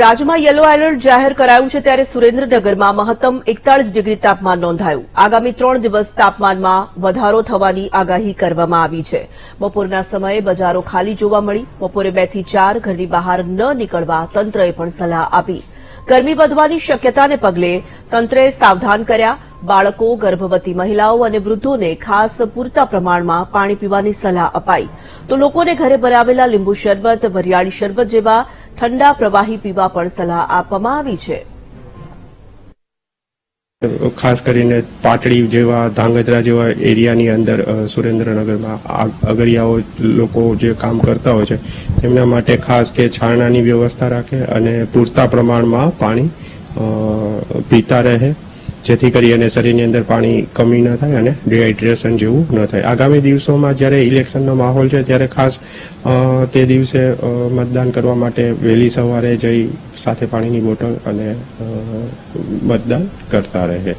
રાજ્યમાં yellow alert જાહેર કરાયું છે ત્યારે સુરેન્દ્રનગરમાં મહત્તમ એકતાળીસ ડિગ્રી તાપમાન નોંધાયું. આગામી ત્રણ દિવસ તાપમાનમાં વધારો થવાની આગાહી કરવામાં આવી છે. બપોરના સમયે બજારો ખાલી જોવા મળી. બપોરે બેથી ચાર ઘરની બહાર ન નીકળવા તંત્રએ પણ સલાહ આપી. ગરમી વધવાની શક્યતાને પગલે તંત્રએ સાવધાન કર્યા. બાળકો, ગર્ભવતી મહિલાઓ અને વૃદ્ધોને ખાસ પૂરતા પ્રમાણમાં પાણી પીવાની સલાહ અપાઈ. તો લોકોને ઘરે ભરાવેલા લીંબુ શરબત, વરિયાળી શરબત જેવા ઠંડા પ્રવાહી પીવા પણ સલાહ આપવામાં આવી છે. ખાસ કરીને પાટડી જેવા, ધાંગધ્રા જેવા એરિયાની અંદર સુરેન્દ્રનગરમાં અગરિયાઓ લોકો જે કામ કરતા હોય છે, તેમના માટે ખાસ કે છાણાની વ્યવસ્થા રાખે અને પૂરતા પ્રમાણમાં પાણી પીતા રહે. જેથી કરી અને શરીરની અંદર પાણી કમી ન થાય અને ડિહાઇડ્રેશન જેવું ન થાય. આગામી દિવસોમાં જ્યારે ઇલેક્શનનો માહોલ છે, ત્યારે ખાસ તે દિવસે મતદાન કરવા માટે વહેલી સવારે જઈ સાથે પાણીની બોટલ અને મતદાન કરતા રહે.